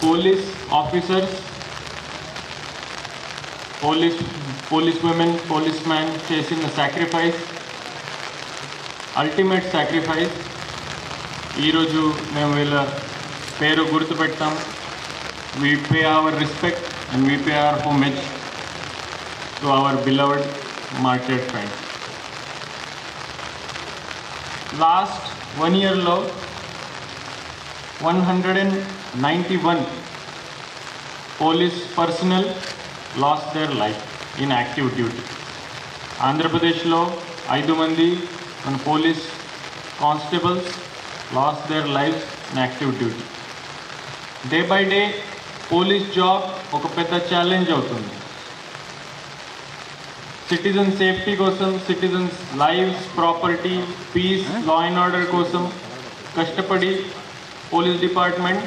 police officers, police police women, policemen చేసిన sacrifice, ultimate sacrifice. ఈరోజు మేము వీళ్ళ పేరు గుర్తుపెడతాం we pay our respect and we pay our homage to our beloved martyred friends. Last one ఇయర్లో one hundred and ninety one police personnel lost their life in active duty ఆంధ్రప్రదేశ్లో ఐదు మంది మన police constables lost their life in active duty day by day police job ఒక పెద్ద challenge అవుతుంది. Citizen safety కోసం citizens lives property peace law and order కోసం కష్టపడి police department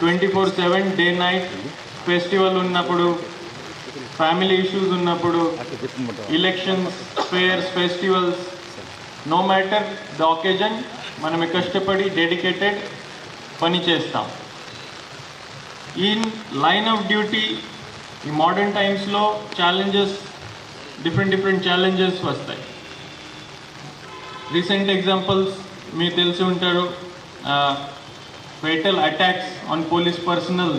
twenty four seven day night festival ఉన్నప్పుడు family issues ఉన్నప్పుడు elections fairs festivals no matter the occasion మనం కష్టపడి డెడికేటెడ్ పని చేస్తాం. ఈ లైన్ ఆఫ్ డ్యూటీ ఈ మోడర్న్ టైమ్స్లో ఛాలెంజెస్ డిఫరెంట్ డిఫరెంట్ ఛాలెంజెస్ వస్తాయి. రీసెంట్ ఎగ్జాంపుల్స్ మీకు తెలిసి ఉంటారు. Fatal attacks on police personnel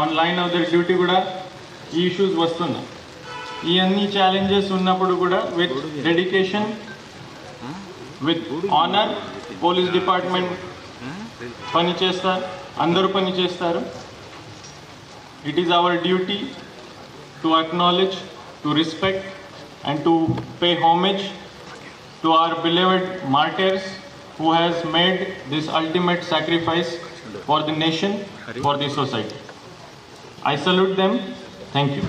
on line of their duty కూడా ఈ ఇష్యూస్ వస్తున్నాయి. ఈ అన్ని ఛాలెంజెస్ ఉన్నప్పుడు కూడా with dedication with honour police department పని చేస్తారు అందరూ పని చేస్తారు. It is our duty to acknowledge to respect and to pay homage to our beloved martyrs who has made this ultimate sacrifice for the nation, for the society. I salute them. Thank you.